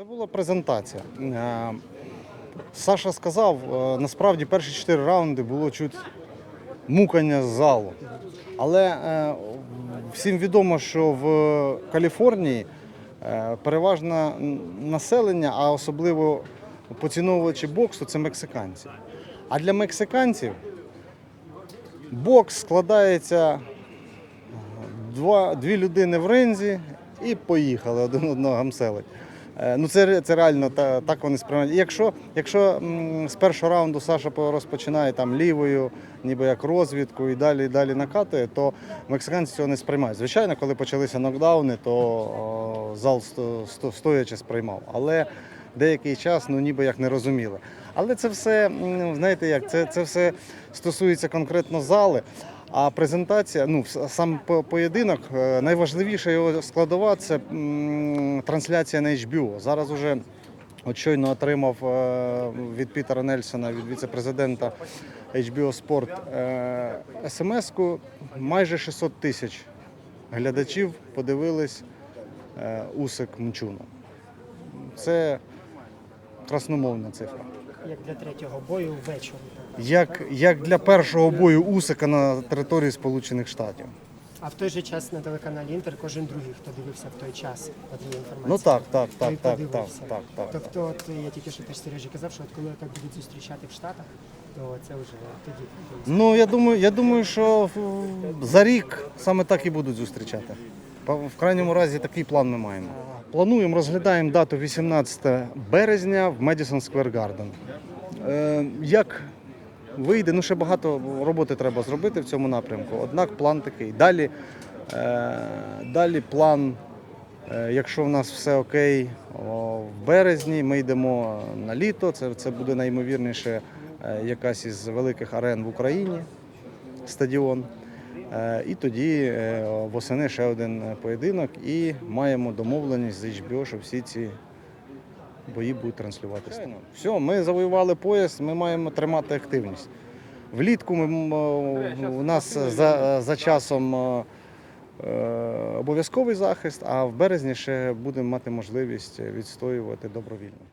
Це була презентація. Е, Саша сказав, е, насправді перші чотири раунди було чуть мукання з залу. Але е, всім відомо, що в Каліфорнії переважне населення, а особливо поціновувачі боксу, це мексиканці. А для мексиканців бокс складається дві людини в ринзі і поїхали один одного гамселить. Е, Ну це, це реально та, так вони сприймають. І якщо, якщо з першого раунду Саша по- розпочинає там лівою, ніби як розвідку і далі, і далі накатує, то мексиканці цього не сприймають. Звичайно, коли почалися нокдауни, то о, зал сто, сто, стоячи сприймав. Але деякий час ну ніби як не розуміли. Але це все, знаєте як, це, це все стосується конкретно зали. А презентація, ну сам по- поєдинок, е, найважливіша його складова це трансляція на HBO. Зараз уже от щойно отримав е, від Пітера Нельсона, від віце-президента HBO Sport смс-ку. Майже 600 тисяч глядачів подивились е, Усик Мчуну. Це красномовна цифра. Як для третього бою ввечері. Як, як для першого бою Усика на території Сполучених Штатів. А в той же час на телеканалі Інтер кожен другий, хто дивився в той час, от є інформація. Ну так, так, так, так, так, так, так. Тобто, от я тільки що теж Сережі казав, що от коли так будуть зустрічати в Штатах, то це вже тоді. Ну я думаю, я думаю, що за рік саме так і будуть зустрічати. В крайньому разі такий план ми маємо. Плануємо, розглядаємо дату 18 березня в Square Garden. Е, як вийде, ну ще багато роботи треба зробити в цьому напрямку. Однак план такий. Далі, е, далі план, е, якщо в нас все окей, в березні ми йдемо на літо. Це, це буде найімовірніше е, якась із великих арен в Україні, стадіон. Е, І тоді е, восени ще один поєдинок і маємо домовленість з HBO, що всі ці бої будуть транслюватися. Все, ми завоювали пояс, ми маємо тримати активність. Влітку ми, у нас за, за часом е, обов'язковий захист, а в березні ще будемо мати можливість відстоювати добровільно.